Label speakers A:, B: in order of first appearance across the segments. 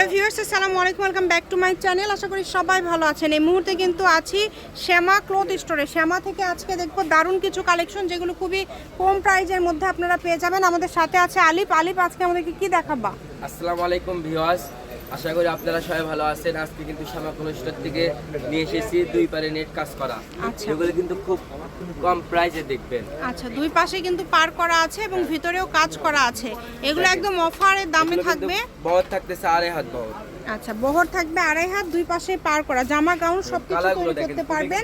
A: Hello viewers, আসসালামু আলাইকুম, welcome back to my channel. আশা করি সবাই ভালো আছেন। এই মুহূর্তে কিন্তু আছি শ্যামা ক্লথ স্টোরে। শ্যামা থেকে আজকে দেখব দারুণ কিছু কালেকশন যেগুলো খুবই কম প্রাইজের মধ্যে আপনারা পেয়ে যাবেন। আমাদের সাথে আছে আলিফ। আলিফ, আজকে আমাদেরকে কি দেখাবা?
B: আসসালামু আলাইকুম ভিউয়ার্স। আশা করি আপনারা সবাই ভালো আছেন। আজকে কিন্তু শ্যামা কলেজটার থেকে নিয়ে এসেছি দুই পারে নেট কাজ করা।
A: আচ্ছা।
B: এগুলো কিন্তু খুব কম প্রাইসে দেখবেন।
A: আচ্ছা দুই পাশে কিন্তু পার করা আছে এবং ভিতরেও কাজ করা আছে। এগুলো একদম অফারের দামে থাকবে?
B: বহর থাকতেছে আড়াই হাত বহর।
A: আচ্ছা বহর থাকবে আড়াই হাত দুই পাশে পার করা। জামা গাউন সবকিছু তৈরি করতে পারবেন।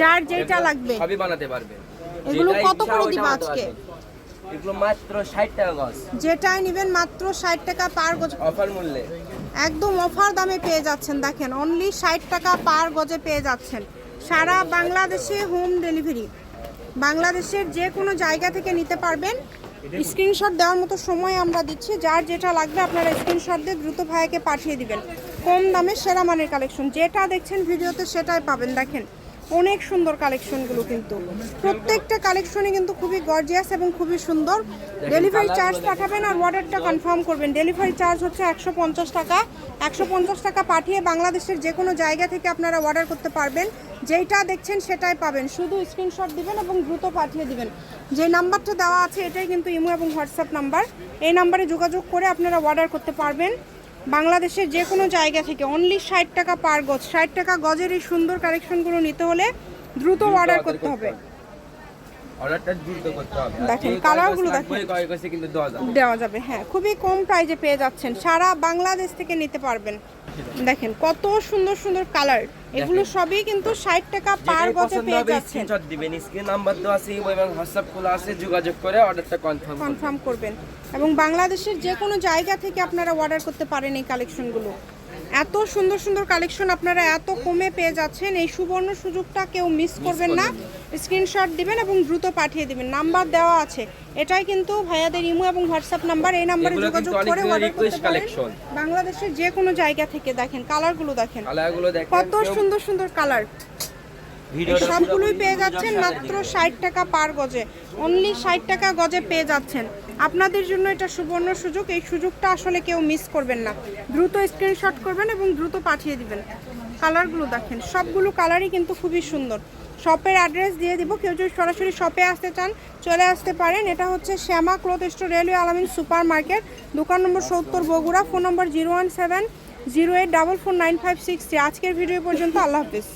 A: যার যেটা লাগবে।
B: সবই বানাতে পারবেন।
A: এগুলো কত করে দিবা আজকে?
B: এগুলো মাত্র ষাট টাকা গজ।
A: যেটাই নেবেন মাত্র ষাট টাকা পার গজ।
B: অফার মূল্যে।
A: একদম অফার দামে পেয়ে যাচ্ছেন, দেখেন অনলি ষাট টাকা পার গজে পেয়ে যাচ্ছেন। সারা বাংলাদেশে হোম ডেলিভারি বাংলাদেশের যে কোনো জায়গা থেকে নিতে পারবেন। স্ক্রিনশট দেওয়ার মতো সময় আমরা দিচ্ছি, যার যেটা লাগবে আপনারা স্ক্রিনশট দিয়ে দ্রুত ভাইকে পাঠিয়ে দিবেন। কম দামে সেরা মানের কালেকশন যেটা দেখছেন ভিডিওতে সেটাই পাবেন, দেখেন। অনেক সুন্দর কালেকশনগুলো কিন্তু। প্রত্যেকটা কালেকশনই কিন্তু খুবই গর্জিয়াস এবং খুবই সুন্দর। ডেলিভারি চার্জ পাঠাবেন আর অর্ডারটা কনফার্ম করবেন। ডেলিভারি চার্জ হচ্ছে একশো পঞ্চাশ টাকা। একশো পঞ্চাশ টাকা পাঠিয়ে বাংলাদেশের যে কোনো জায়গা থেকে আপনারা অর্ডার করতে পারবেন। যেইটা দেখছেন সেটাই পাবেন। শুধু স্ক্রিনশট দিবেন এবং দ্রুত পাঠিয়ে দিবেন। যে নাম্বারটা দেওয়া আছে এটাই কিন্তু ইমো এবং হোয়াটসঅ্যাপ নাম্বার। এই নাম্বারে যোগাযোগ করে আপনারা অর্ডার করতে পারবেন। বাংলাদেশের যে কোনো জায়গা থেকে অনলি ষাট টাকা পার গজ ষাট টাকা গজের এই সুন্দর কালেকশনগুলো নিতে হলে দ্রুত অর্ডার করতে হবে।
B: অর্ডারটা দ্রুত করতে হবে।
A: দেখেন, কালারগুলো দেখেন।
B: কয় গজে কিন্তু দেওয়া যাবে।
A: দেওয়া যাবে হ্যাঁ খুবই কম প্রাইজে পেয়ে যাচ্ছেন। সারা বাংলাদেশ থেকে নিতে পারবেন। দেখেন কত সুন্দর সুন্দর কালার এগুলো সবই কিন্তু ষাট টাকা পার
B: যেটাই
A: গজে পেয়ে যাচ্ছেন।
B: স্ক্রিনশট দিবেন স্ক্রিন নাম্বার দেওয়া আছে এবং হোয়াটসঅ্যাপ খোলা আছে যোগাযোগ করে অর্ডারটা কনফার্ম
A: কনফার্ম করবেন। এবং বাংলাদেশের যে কোনো জায়গা থেকে আপনারা অর্ডার করতে পারেন এই কালেকশনগুলো এত সুন্দর সুন্দর কালেকশন আপনারা এত কমে পেয়ে যাচ্ছেন। এই সুবর্ণ সুযোগটা কেউ মিস করবেন না। স্ক্রিনশট দিবেন এবং দ্রুত পাঠিয়ে দিবেন। নাম্বার দেওয়া আছে। এটাই কিন্তু ভাইয়াদের ইমো এবং হোয়াটসঅ্যাপ নাম্বার এই নাম্বারে যোগাযোগ করে অর্ডার করতে পারেন। বাংলাদেশের যে কোনো জায়গা থেকে দেখেন কালারগুলো দেখেন।
B: কালারগুলো দেখেন
A: কত সুন্দর সুন্দর কালার সবগুলোই পেয়ে যাচ্ছেন মাত্র ষাট টাকা পার গজে। অনলি ষাট টাকা গজে পেয়ে যাচ্ছেন। আপনাদের জন্য এটা সুবর্ণ সুযোগ। এই সুযোগটা আসলে কেউ মিস করবেন না। দ্রুত স্ক্রিনশট করবেন এবং দ্রুত পাঠিয়ে দিবেন। কালারগুলো দেখেন। সবগুলো কালারই কিন্তু খুবই সুন্দর। শপের অ্যাড্রেস দিয়ে দিব। কেউ যদি সরাসরি শপে আসতে চান, চলে আসতে পারেন। এটা হচ্ছে Shyama cloth store, railway Alamin super market দোকান নম্বর সত্তর Bogura, phone number zero one seven zero eight double four nine five six আজকের ভিডিও পর্যন্ত। আল্লাহ হাফিজ।